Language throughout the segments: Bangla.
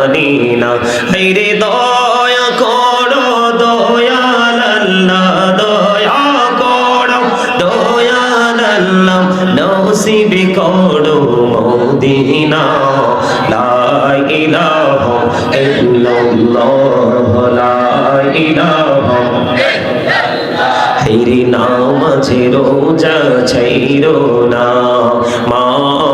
জানি না হাইরে দয়া করো, দয়াল আল্লাহ, দয়া করো, দয়াল আল্লাহ, নসিব করো মদিনা। লা লা রোজা না। মা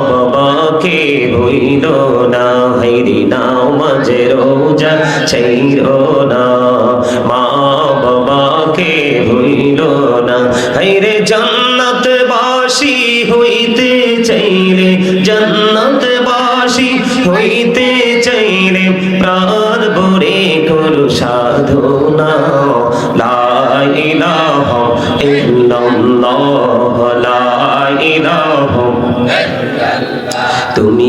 বাবাকে হইল না। হেরি নামাজে রোজা, ছাইরো না। মা বাবাকে হইল না। হেরে জান্নাত বাসি হইতে চাইলে জান্নাত বাসি হইতে চাইলে প্রাণ ভরে করু সাধনা। লা ইলাহা ইল্লাল্লাহ, লা ইলাহা। তুমি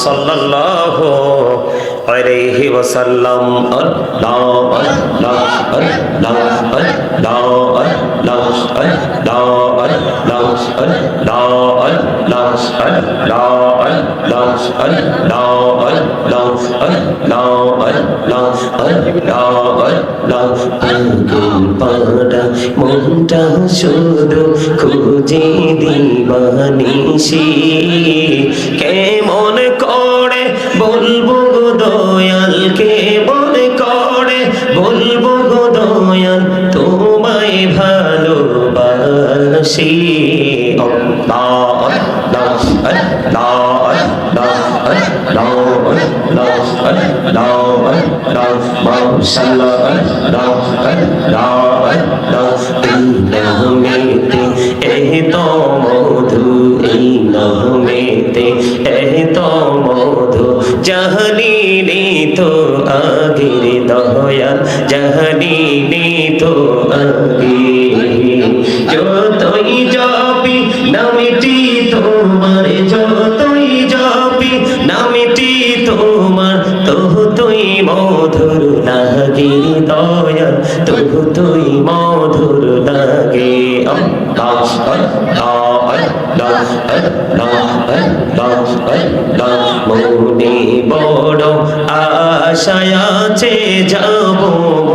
সাল্লাল্লাহু আলাইহি ওয়াসাল্লাম আল্লাহু আল্লাহু আল্লাহু আল্লাহু আল্লাহু আল্লাহু আল্লাহু আল্লাহু মনটা শুধু খুঁজে দিবানিসি কে কে মন করে, বলব গো দয়াল, তোমায় ভালোবাসি। এই তো মধু, এই নহমেতে এই তো মধু, যাহ আগের দয়াল জাহানি তো আগে আশায় আছে, যাব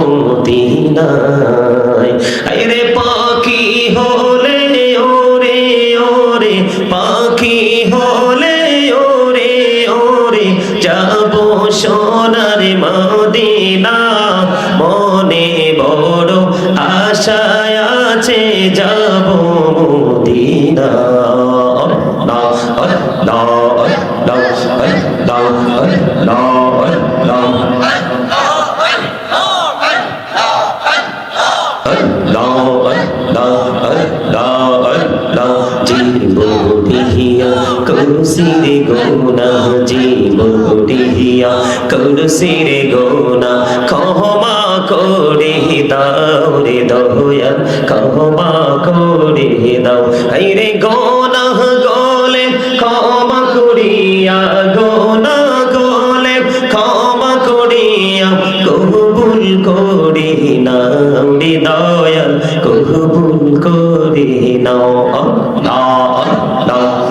মদিনায়। আরে পাখি হলে ওরে ওরে। পাখি হলে ওরে ওরে। যাব সোনার মদিনা। মনে বড় আশায় আছে, যাব মদিনা। করুসিরে গোনা জীবটিয়া করুসিরে গোনা। ক্ষমা করে দাও রে দয়াল ক্ষমা করে দাও। এই রে গোনা গোলে ক্ষমা করিয়া গোনা গোলে ক্ষমা করিয়া কবুল করি নাও রে দয়াল, কবুল করি নাও। আল্লাহ আল্লাহ।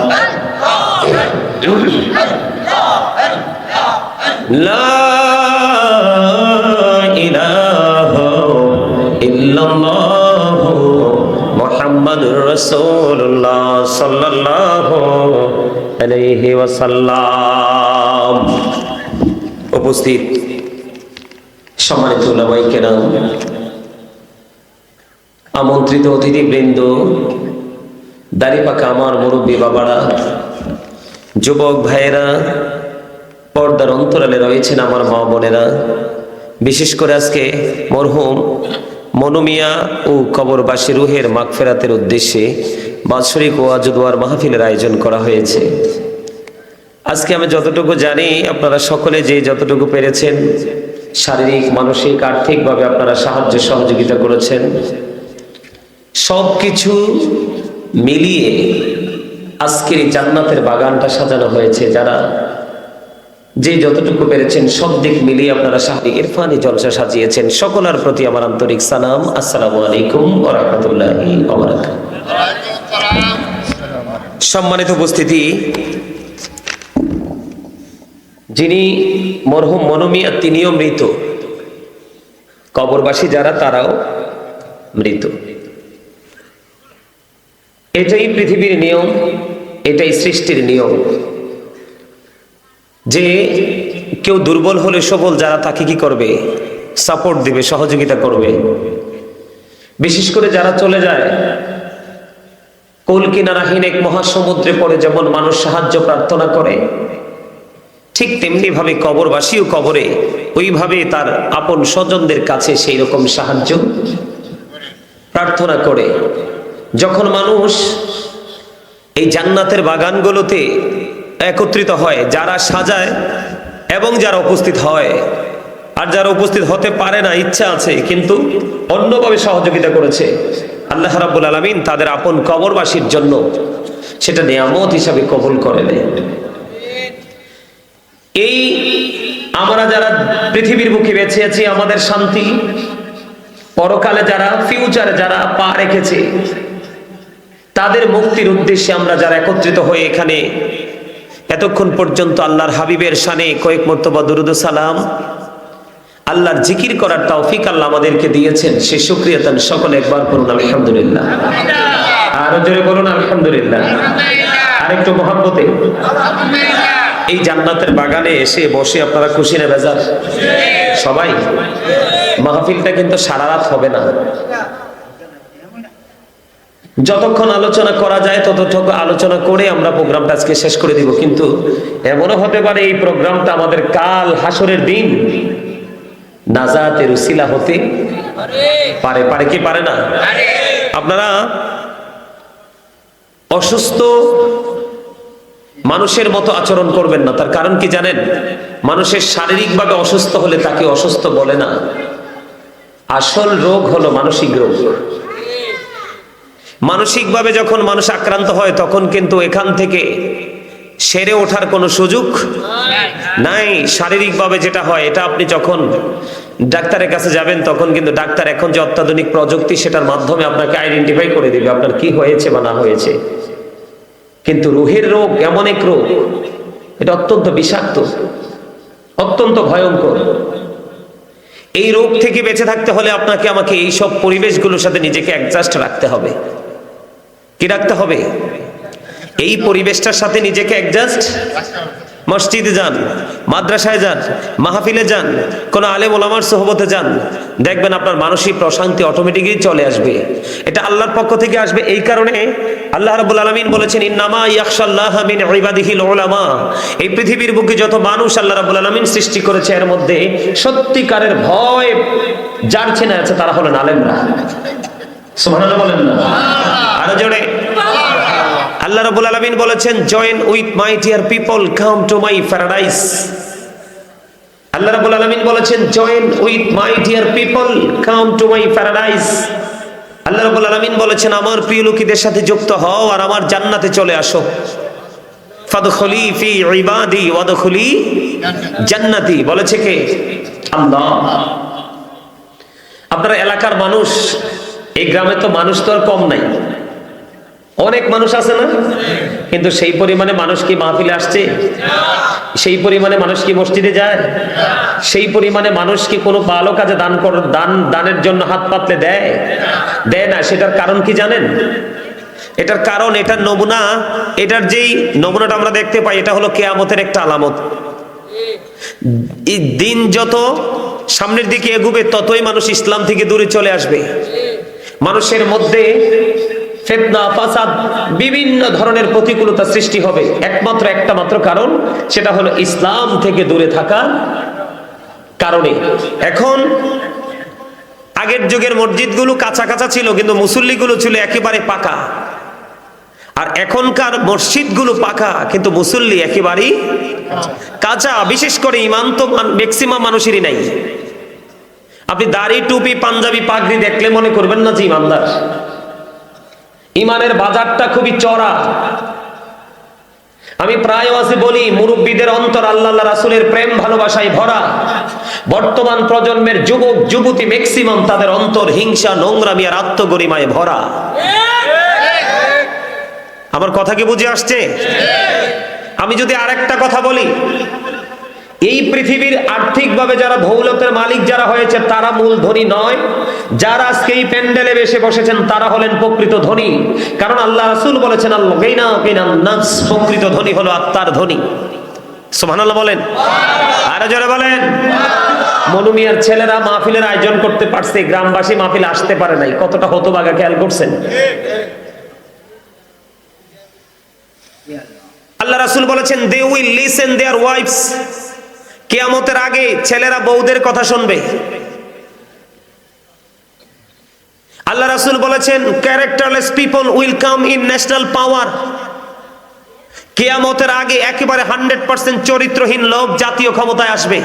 মোহাম্মদুর রসুল্লাহ সাল্লাহ আলহি ওয়াসাল্লাম। উপস্থিত সম্মানিত উলামাই কেরাম আমন্ত্রিত অতিথিবৃন্দ দাড়ি পাকা আমার মুরব্বী বাবারা, যুবক ভাইয়েরা পর্দার অন্তরালে রয়েছেন আমার মা বোনেরা। বিশেষ করে আজকে মরহুম মনুমিয়া ও কবরবাসী রুহের মাগফেরাতের উদ্দেশ্যে বাৎসরিক ওয়াজ দোয়ার মাহফিলের আয়োজন করা হয়েছে। আজকে আমি যতটুকু জানি, আপনারা সকলে যে যতটুকু পেরেছেন, শারীরিক, মানসিক, আর্থিকভাবে আপনারা সাহায্য, সহযোগিতা করেছেন। সব কিছু মিলিয়ে আজকের এই জান্নাতের বাগানটা সাজানো হয়েছে। যারা যে যতটুকু পেরেছেন, সব দিক মিলিয়ে আপনারা শাহরি ইরফানি জলসা সাজিয়েছেন। সকলের প্রতি আমার আন্তরিক সালাম। আসসালামু আলাইকুম ওয়া রাহমাতুল্লাহি সম্মানিত উপস্থিতি, যিনি মরহুম মনমিয়া, তিনিও মৃত। কবরবাসী যারা, তারাও মৃত। এটাই পৃথিবীর নিয়ম, এটাই সৃষ্টির নিয়ম। যে কেউ দুর্বল হলে সবল, যারা তাকে কি করবে? সাপোর্ট দিবে, সহযোগিতা করবে। বিশেষ করে যারা চলে যায়, কোল কিনারাহীন এক মহাসমুদ্রে পড়ে, যেমন মানুষ সাহায্য প্রার্থনা করে, ঠিক তেমনি ভাবে কবরবাসীও কবরে, ওইভাবে তার আপন স্বজনদের কাছে সেই রকম সাহায্য প্রার্থনা করে। যখন মানুষ এই জান্নাতের বাগানগুলোতে একত্রিত হয়, যারা সাজায় এবং যারা উপস্থিত হয়। আর যারা উপস্থিত হতে পারে না, ইচ্ছা আছে, কিন্তু অন্যভাবে সহযোগিতা করেছে। আল্লাহ রাব্বুল আলামিন তাদের আপন কবরবাসীর জন্য সেটা নিয়ামত হিসাবে কবুল করে এই আমরা যারা পৃথিবীর বুকে বেঁচে আছি, আমাদের শান্তি পরকালে যারা ফিউচারে যারা পা রেখেছে, তাদের মুক্তির উদ্দেশ্যে আমরা যারা একত্রিত হয়ে এখানে এতক্ষণ পর্যন্ত আল্লাহর হাবিবের সানে কয়েক মর্তবা দুরুদ সালাম। আল্লাহর জিকির করার তৌফিক আল্লাহ আমাদেরকে দিয়েছেন। সে সুক্রিয়া তান সকলে একবার করুন আলহামদুলিল্লাহ। আরও জোরে বলুন, আলহামদুলিল্লাহ। আরেকটু মহাব্বতে। এই জান্নাতের বাগানে এসে বসে আপনারা খুশি না বেজার? সবাই? মাহফিলটা কিন্তু সারা রাত হবে না। যতক্ষণ আলোচনা করা যায়, ততটুকু আলোচনা করে আমরা প্রোগ্রামটা আজকে শেষ করে দিব। কিন্তু এমনও হতে পারে এই প্রোগ্রামটা আমাদের কাল হাসরের দিন। নাজাতের উসিলা হতে পারে পারে কি পারে না? আপনারা অসুস্থ মানুষের মতো আচরণ করবেন না। তার কারণ কি জানেন? মানুষের শারীরিকভাবে অসুস্থ হলে তাকে অসুস্থ বলে না। আসল রোগ হলো মানসিক রোগ। মানসিকভাবে যখন মানুষ আক্রান্ত হয়, তখন কিন্তু এখান থেকে সেরে ওঠার কোনো সুযোগ নাই। শারীরিকভাবে যেটা হয়, এটা আপনি যখন ডাক্তারের কাছে যাবেন, তখন কিন্তু ডাক্তার এখন যে অত্যাধুনিক প্রযুক্তি, সেটার মাধ্যমে আপনাকে আইডেন্টিফাই করে দিবে, আপনার কি হয়েছে বা না হয়েছে। কিন্তু রুহের রোগ এমন এক রোগ, এটা অত্যন্ত বিষাক্ত, অত্যন্ত ভয়ঙ্কর। এই রোগ থেকে বেঁচে থাকতে হলে আপনাকে আমাকে এই সব পরিবেশগুলোর সাথে নিজেকে অ্যাডজাস্ট রাখতে হবে। কি রাখতে হবে? এই পরিবেশটার সাথে নিজেকে অ্যাডজাস্ট মসজিদে যান, মাদ্রাসায় যান, মাহফিলে যান, কোন আলেম ওলামার সোহবতে যান, দেখবেন আপনার মানসিক প্রশান্তি অটোমেটিকই চলে আসবে। এটা আল্লাহর পক্ষ থেকে আসবে, এই কারণে আল্লাহ রাব্বুল আলামিন বলেছেন, ইন্নামা ইয়াখশাল্লাহ মিন ইবাদিহিল উলামা এই পৃথিবীর বুকে যত মানুষ আল্লাহ রাব্বুল আলামিন সৃষ্টি করেছে, এর মধ্যে সত্যিকারের ভয় যার চেনা আছে, তারা হলেন আলেমরা। সুবহানাল্লাহ বলেন না। আরও জোরে। আল্লাহ বলেছেন join with my dear people come to my paradise আল্লাহ বলেছেন join with my dear people come to my paradise আল্লাহ বলেছেন, আমার প্রিয় লোকীদের সাথে যুক্ত হও আর আমার জান্নাতে চলে আসো। ফি ইবাদি জান্নাতি। বলেছে কে? আল্লাহ। আপনারা এলাকার মানুষ, এই গ্রামে তো মানুষ তো আর কম নাই। অনেক মানুষ আছে না? কিন্তু সেই পরিমাণে মানুষ কি মাহফিলে আসছে? সেই পরিমাণে মানুষ কি মসজিদে যায়? সেই পরিমাণে মানুষ কি কোনো ভালো কাজে দান কর, দান, দানের জন্য হাত পাতলে দেয়? দেয় না। সেটার কারণ কি জানেন? এটার কারণ, এটার নমুনা, এটার যেই নমুনাটা আমরা দেখতে পাই, এটা হলো কেয়ামতের একটা আলামত। দিন যত সামনের দিকে এগুবে, ততই মানুষ ইসলাম থেকে দূরে চলে আসবে। মানুষের মধ্যে ফেতনা, ফাসাদ, বিভিন্ন ধরনের প্রতিকূলতা সৃষ্টি হবে। একমাত্র একটা মাত্র কারণ, সেটা হলো ইসলাম থেকে দূরে থাকার কারণে। এখন আগের যুগের মসজিদগুলো কাঁচা কাঁচা ছিল, কিন্তু মুসল্লিগুলো ছিল একেবারে পাকা। আর এখনকার মসজিদগুলো পাকা, কিন্তু মুসল্লি একেবারেই কাঁচা। বিশেষ করে ইমান তো ম্যাক্সিমাম মানুষেরই নাই। আপনি দাড়ি, টুপি, পাঞ্জাবি, পাগড়ি দেখলে মনে করবেন না যে ইমানদার ইমানের বাজারটা খুবই চড়া আমি প্রায় আছে বলি, মুরব্বীদের অন্তর আল্লাহ রাসুলের প্রেম, ভালোবাসায় ভরা। বর্তমান প্রজন্মের যুবক, যুবতী ম্যাক্সিমাম তাদের অন্তর হিংসা, নোংরামি আর আত্মগরিমায় ভরা। আমার কথা কি বুঝে আসছে? আমি যদি আরেকটা কথা বলি এই পৃথিবীর আর্থিকভাবে যারা দৌলতের মালিক যারা হয়েছে, তারা মূল ধনী নয়। যারা আজকে এই প্যান্ডেলে বেসে বসেছেন, তারা হলেন প্রকৃত ধনী। কারণ আল্লাহ রাসুল বলেছেন নাস প্রকৃত ধনী হলো আত্মার ধনী। সুবহানাল্লাহ বলেন। আরও জোরে বলেন। মনুমিয়ার ছেলেরা মাহফিলের আয়োজন করতে পারছে, গ্রামবাসী মাহফিল আসতে পারে নাই। কতটা হতবাগা খেয়াল করছেন? আল্লাহ রাসূল বলেছেন they will listen their wives কিয়ামতের আগে ছেলেরা বউদের কথা শুনবে। আল্লাহ রাসুল বলেছেন characterless people will come in national power কেয়ামতের আগে একেবারে হান্ড্রেড পার্সেন্ট চরিত্রহীন লোক জাতীয় ক্ষমতায় আসবে।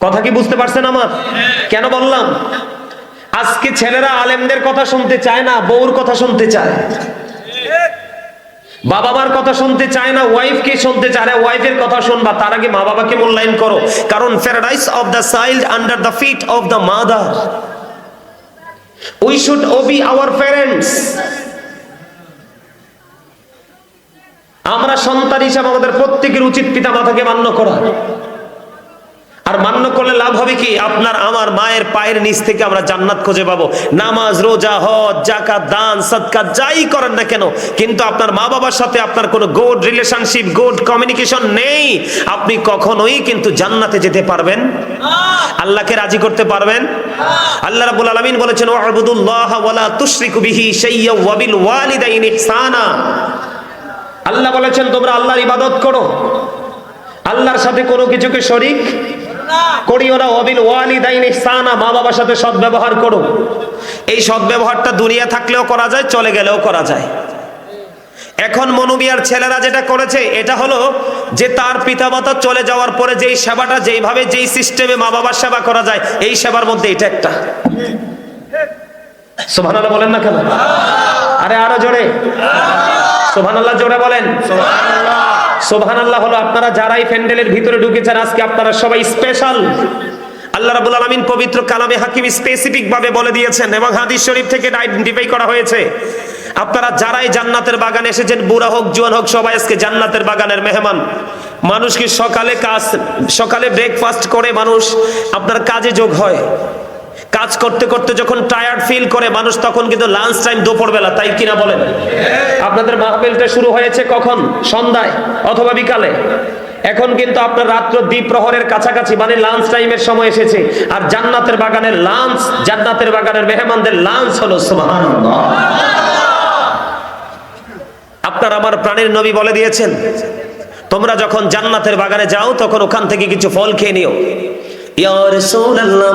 কথা কি বুঝতে পারছেন আমার? কেন বললাম? আজকে ছেলেরা আলেমদের কথা শুনতে চায় না, বউর কথা শুনতে চায়। বাবা কথা শুনতে চায় না ওয়াইফ কে শুনতে চায় না ওয়াইফের কথা শুনবা, তার আগে মা বাবাকে মূল্যায়ন করো। কারণ paradise of the child under the feet of the mother we should obey our parents আমরা সন্তান হিসাবে আমাদের প্রত্যেকের উচিত পিতা মাতাকে মান্য করা। আর মান্য করলে লাভ হবে কি? আপনার আমার মায়ের পায়ের নিচ থেকে আমরা জান্নাত খুঁজে পাবো। নামাজ, রোজা, হজ জাকাত দান সৎকার যাই করেন না কেন, কিন্তু আপনার মা বাবার সাথে আপনার কোনো গুড রিলেশনশিপ গুড কমিউনিকেশন নেই। আপনি কখনোই কিন্তু জান্নাতে যেতে পারবেন। আল্লাহকে রাজি করতে পারবেন। আল্লাহ রাব্বুল আলামিন বলেছেন, ওয়াবুদুল্লাহ ওয়ালা তুশরিকু বিহি শাইয়্যা ওয়া বিল ইহসানা। আল্লাহ বলেছেন, তোমরা আল্লাহর ইবাদত করো। আল্লাহর সাথে কোনো কিছুকে শরিক করিও না অবিল ওয়ালিদাইন ইহসানা মা বাবার সাথে সদ্ব্যবহার করো এই সদ্ব্যবহারটা দুনিয়া থাকলেও করা যায়, চলে গেলেও করা যায়। এখন মনুমিয়ার ছেলেরা যেটা করেছে, এটা হলো যে তার পিতামাতা চলে যাওয়ার পরে যেই সেবাটা, যেইভাবে যেই সিস্টেমে মা বাবার সেবা করা যায়, এই সেবার মধ্যে এটা একটা। সুবহানাল্লাহ বলেন না কেন? আরে আরও জোরে। সুবহানাল্লাহ জোরে বলেন। সুবহানাল্লাহ হলো আপনারা যারাই প্যান্ডেলের ভিতরে ঢুকেছেন, আজকে আপনারা সবাই স্পেশাল আল্লাহ রাব্বুল আলামিন পবিত্র কালামে হাকিম স্পেসিফিক ভাবে বলে দিয়েছেন এবং হাদিস শরীফ থেকে আইডেন্টিফাই করা হয়েছে। আপনারা যারাই জান্নাতের বাগানে এসেছেন, বুড়া হোক, জোয়ান হোক, সবাই আজকে জান্নাতের বাগানের মেহমান। মানুষকে সকালে কাজ সকালে ব্রেকফাস্ট করে মানুষ, আপনার কাজে যোগ হয়। কাজ করতে করতে যখন টায়ার্ড ফিল করে, মানুষ তখন কিন্তু লাঞ্চ টাইম দুপুর বেলা তাই কিনা বলেন? আপনাদের মাহফিলটা শুরু হয়েছে কখন? সন্ধ্যায় অথবা বিকালে? এখন কিন্তু আপনার রাত্র দ্বীপ প্রহরের কাছাকাছি মানে লাঞ্চ টাইমের সময় এসেছে। আর জান্নাতের বাগানের লাঞ্চ জান্নাতের বাগানের মেহমানদের লাঞ্চ হলো আপনার আমার প্রাণের নবী বলে দিয়েছেন, তোমরা যখন জান্নাতের বাগানে যাও, তখন ওখান থেকে কিছু ফল খেয়ে নিও। ইয়া রাসূলুল্লাহ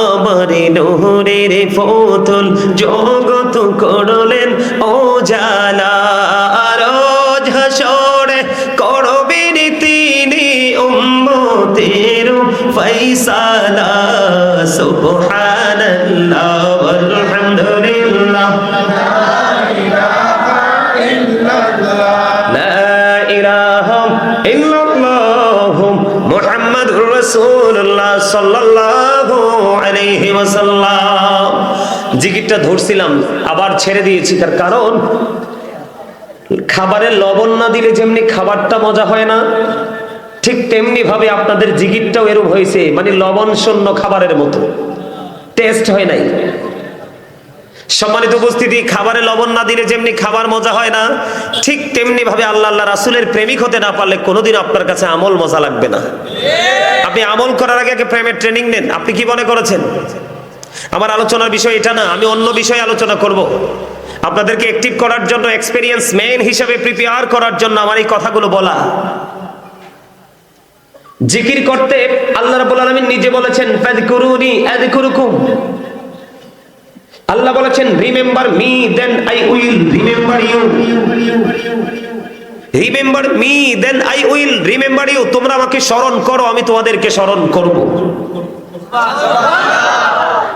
আমার নহরের ফতল জগত করলেন ও জালা, রোজ হাসরে করবেন তিনি উম্মতের ফৈসালা সুবহানাল্লাহ, আলহামদুলিল্লাহ। রাসূলুল্লাহ সাল্লাল্লাহু জিগিরটা ধরছিলাম, আবার ছেড়ে দিয়েছি তার কারণ খাবারে লবণ না দিলে যেমনি খাবারটা মজা হয় না, ঠিক তেমনি ভাবে আপনাদের জিগিরটাও এরূপ হয়েছে মানে লবণ শূন্য খাবারের মতো। টেস্ট হয় নাই। সম্মানিত উপস্থিতি, খাবারে লবণ না দিলে যেমনি খাবার মজা হয় না, ঠিক তেমনি ভাবে আল্লাহ আল্লাহ রাসুলের প্রেমিক হতে না পারলে কোনোদিন আপনার কাছে আমল মজা লাগবে না। আপনি আমল করার আগে প্রেমের ট্রেনিং নেন। আপনি কি মনে করেছেন? আমার আলোচনার বিষয় এটা না, আমি অন্য বিষয়ে আলোচনা করব। আপনাদেরকে অ্যাক্টিভ করার জন্য এক্সপিরিয়েন্স ম্যান হিসেবে প্রিপেয়ার করার জন্য আমার এই কথাগুলো বলা। জিকির করতে আল্লাহ রাব্বুল আলামিন নিজে বলেছেন, ফাযকুরুনি আযকুরুকুম। আল্লাহ বলেছেন remember me then I will remember you remember me then I will remember you তোমরা আমাকে স্মরণ করো, আমি তোমাদেরকে স্মরণ করব।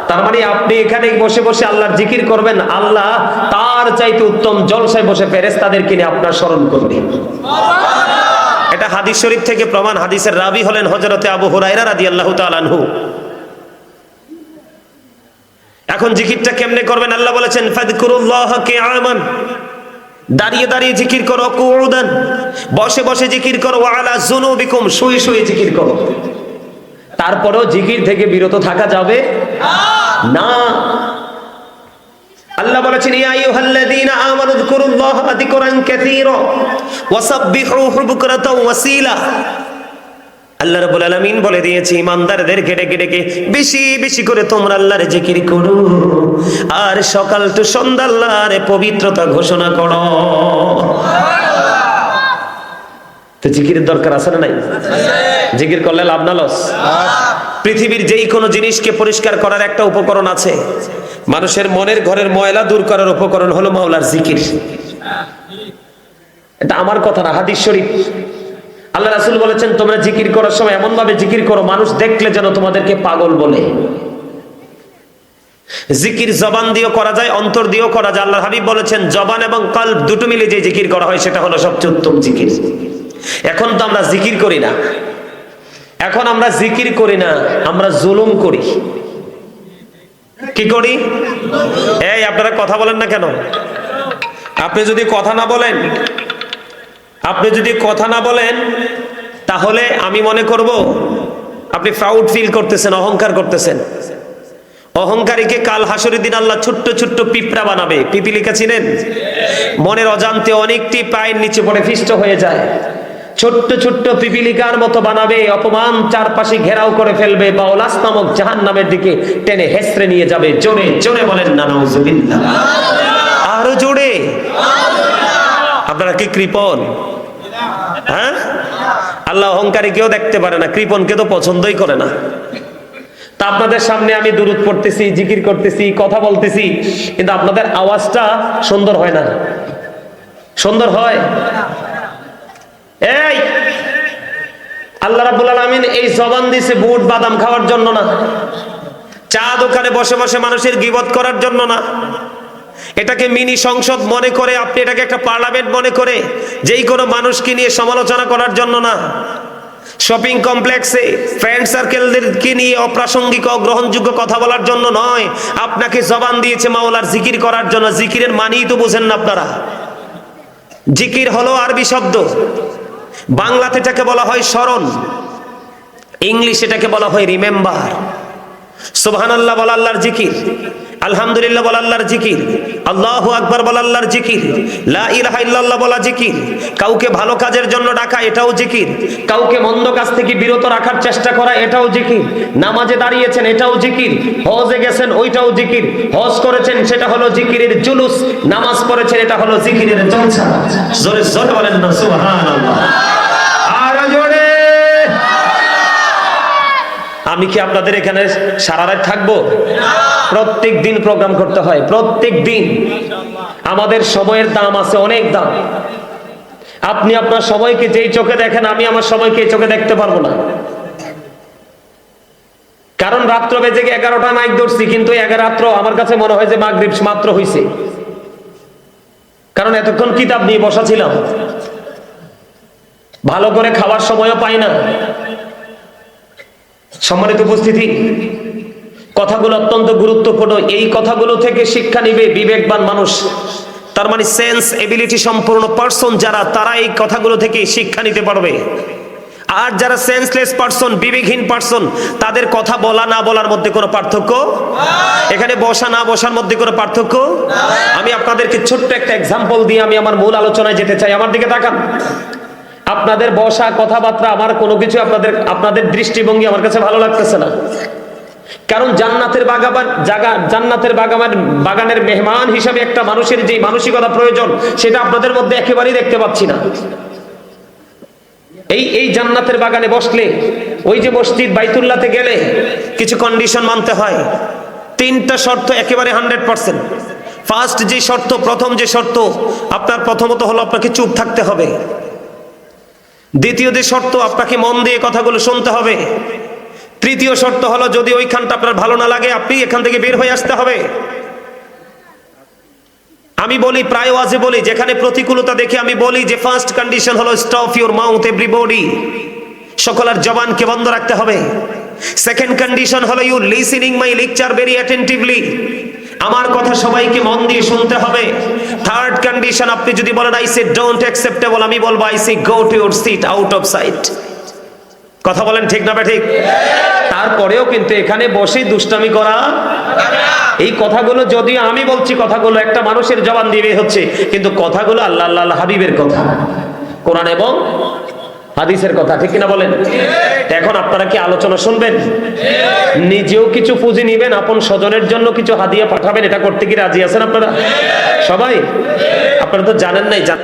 তার মানে আপনি এখানে বসে বসে আল্লাহর জিকির করবেন, আল্লাহ তার চাইতে উত্তম জলসায় বসে ফেরেশতাদেরকে নিয়ে আপনার স্মরণ করবে। এটা হাদিস শরীফ থেকে প্রমাণ, হাদিসের রাবি হলেন হযরতে আবু হুরায়রা রাদিয়াল্লাহু তাআলা আনহু। এখন জিকিরটা কেমনে করবেন? আল্লাহ বলেছেন কিয়ামান। দাঁড়িয়ে দাঁড়িয়ে জিকির করো কুউদান। বসে বসে জিকির করো আলা জুনুবিকুম শুয়ে শুয়ে জিকির করো। তারপরেও জিকির থেকে বিরত থাকা যাবে না। আল্লাহ বলেছেন, ইয়া আইয়ুহাল্লাযীনা আমানু যকুরুল্লাহা যিকরান কাসীরা ওয়াসাব্বিহুহু বুকরাতাও ওয়াসীলা। আল্লাহ রাব্বুল আলামিন বলে দিয়েছে, ইমানদারদেরকে ডেকে ডেকে বেশি বেশি করে তোমরা আল্লাহর জিকির করো। আর সকাল টু সন্ধ্যা আল্লাহর পবিত্রতা ঘোষণা করো। তো জিকিরের দরকার আছে না নাই? জিকির করলে লাভ না লস? পৃথিবীর যেই কোনো জিনিসকে পরিষ্কার করার একটা উপকরণ আছে। মানুষের মনের ঘরের ময়লা দূর করার উপকরণ হলো মাওলার জিকির। এটা আমার কথা না, হাদিস শরীফ। আল্লাহ রাসুল বলেছেন, তোমরা জিকির করার সময় এমন ভাবে জিকির করো, মানুষ দেখলে যেন তোমাদেরকে পাগল বলে। জিকির জবান দিয়েও করা যায়, অন্তর দিয়েও করা যায়। আল্লাহ হাবিব বলেছেন, জবান এবং কল্প দুটো মিলে যে জিকির করা হয়, সেটা হলো সবচেয়ে উত্তম জিকির। এখন তো আমরা জিকির করি না। এখন আমরা জিকির করি না, আমরা জুলুম করি। কি করি? এই, আপনারা কথা বলেন না কেন? আপনি যদি কথা না বলেন, আপনি যদি কথা না বলেন, তাহলে আমি মনে করব, আপনি প্রাউড ফিল করতেছেন, অহংকার করতেছেন। অহংকারীকে কাল হাসরের দিন আল্লাহ ছোট্ট ছোট্ট পিঁপড়া বানাবে। পিপিলিকা চিনেন? মনের অজান্তে অনেকটি পায়ের নিচে পড়ে ফিষ্ট হয়ে যায়। ছোট্ট ছোট্ট পিপিলিকার মতো বানাবে, অপমান চারপাশে ঘেরাও করে ফেলবে বা ওলাস নামক জাহান নামের দিকে টেনে হেসড়ে নিয়ে যাবে। জোরে জোরে বলেন না আরও জোরে। আপনারা কি কৃপন? হ্যাঁ? আল্লাহ অহংকারী কেউ দেখতে পারে না, কৃপনকে তো পছন্দই করে না। তা আপনাদের সামনে আমি দূরত পড়তেছি, জিকির করতেছি, কথা বলতেছি, কিন্তু আপনাদের আওয়াজটা সুন্দর হয় না। সুন্দর হয়? এই, আল্লাহ রাব্বুল আলামিন এই জবান দিছে বুট বাদাম খাওয়ার জন্য না। চা দোকানে বসে বসে মানুষের গিবত করার জন্য না। এটাকে মিনি সংসদ মনে করে, আপনি এটাকে একটা পার্লামেন্ট মনে করে, যেই কোনো মানুষকে নিয়ে সমালোচনা করার জন্য না। শপিং কমপ্লেক্সে ফ্রেন্ড সার্কেলদেরকে নিয়ে অপ্রাসঙ্গিক, অগ্রহণযোগ্য কথা বলার জন্য নয়। আপনাকে জবান দিয়েছে মাওলার জিকির করার জন্য। জিকিরের মানেই তো বুঝেন না আপনারা। জিকির হলো আরবি শব্দ। বাংলাতে এটাকে বলা হয় স্মরণ ইংলিশ এটাকে বলা হয় রিমেম্বার। সুবহানাল্লাহ বলা আল্লাহর জিকির। আলহামদুলিল্লাহ বলা আল্লাহর জিকির। আল্লাহ আকবার বলা আল্লাহর জিকির। লা বলা জিকির। কাউকে ভালো কাজের জন্য ডাকা, এটাও জিকির। কাউকে মন্দ কাজ থেকে বিরত রাখার চেষ্টা করা, এটাও জিকির। নামাজে দাঁড়িয়েছেন, এটাও জিকির। হজে গেছেন, ওইটাও জিকির। হজ করেছেন, সেটা হলো জিকিরের জুলুস। নামাজ পড়েছেন, এটা হলো জিকিরের জলসা। জোরে জোরে বলেন না, সুবহানাল্লাহ। আমি কি আপনাদের এখানে সারা রাত থাকব? প্রত্যেক দিন প্রোগ্রাম করতে হয়, প্রত্যেক দিন। আমাদের সময়ের দাম আছে অনেক দাম। আপনি আপনার সময়কে যেই চোখে দেখেন, আমি আমার সময়কে এই চোখে দেখতে পারব না। কারণ রাত্র বেজে গিয়ে এগারোটা মাইক ধরছি, কিন্তু এগারো রাত্র আমার কাছে মনে হয় যে মাগরিব মাত্র হইছে। কারণ এতক্ষণ কিতাব নিয়ে বসা ছিলাম। ভালো করে খাওয়ার সময়ও পাই না। সম্মানিত উপস্থিতি, কথাগুলো অত্যন্ত গুরুত্বপূর্ণ। এই কথাগুলো থেকে শিক্ষা নিবে বিবেকবান মানুষ। তার মানে সেন্স এবিলিটি সম্পূর্ণ পার্সন যারা, তারা এই কথাগুলো থেকে শিক্ষা নিতে পারবে। আর যারা সেন্সলেস পার্সন বিবেকহীন পার্সন তাদের কথা বলা না বলার মধ্যে কোনো পার্থক্য? এখানে বসা না বসার মধ্যে কোনো পার্থক্য? আমি আপনাদেরকে ছোট্ট একটা এক্সাম্পল দিয়ে আমি আমার মূল আলোচনায় যেতে চাই। আমার দিকে তাকান। আপনাদের বসা কথাবার্তা আমার কোনো কিছু আপনাদের আপনাদের দৃষ্টিভঙ্গি আমার কাছে ভালো লাগতেছে না। কারণ জান্নাতের বাগাবান জায়গা জান্নাতের বাগানের বাগানের মেহমান হিসাবে একটা মানুষের যে মানসিকতা প্রয়োজন, সেটা আপনাদের মধ্যে একেবারেই দেখতে পাচ্ছি না। এই এই জান্নাতের বাগানে বসলে, ওই যে মসজিদ বাইতুল্লাতে গেলে কিছু কন্ডিশন মানতে হয়। তিনটা শর্ত একেবারে হান্ড্রেড পার্সেন্ট ফার্স্ট যে শর্ত, প্রথম যে শর্ত, আপনার প্রথমত হলো আপনাকে চুপ থাকতে হবে। দ্বিতীয় যে শর্ত, আপনাকে মন দিয়ে কথাগুলো শুনতে হবে। তৃতীয় শর্ত হলো, যদি ওইখানটা আপনার ভালো না লাগে, আপনি এখান থেকে বের হয়ে আসতে হবে। আমি বলি, প্রায় ওয়াজে বলি, যেখানে প্রতিকূলতা দেখে আমি বলি যে ফার্স্ট কন্ডিশন হলো স্টপ ইউর মাউথ এভরিবডি সকলের জবানকে বন্ধ রাখতে হবে। সেকেন্ড কন্ডিশন হলো you listening my lecture very attentively আমার কথা সবাইকে মন দিয়ে শুনতে হবে। থার্ড কন্ডিশন আপনি যদি বলেন আই সে ডোন্ট অ্যাকসেপ্টেবল আমি বলব I say go to your seat out of sight কথা বলেন ঠিক না ঠিক তারপরেও কিন্তু এখানে বসে দুষ্টামি করা। এই কথাগুলো যদিও আমি বলছি, কথাগুলো একটা মানুষের জবান দিয়ে হচ্ছে, কিন্তু কথাগুলো আল্লাহ আল্লাহ হাবিবের কথা। কোরআন এবং হাদিসের কথা ঠিক কিনা বলেন? এখন আপনারা কি আলোচনা শুনবেন? নিজেও কিছু পুঁজি নিবেন আপন স্বজনের জন্য কিছু হাদিয়া পাঠাবেন এটা করতে কি রাজি আছেন আপনারা? সবাই? আপনারা তো জানেন নাই জান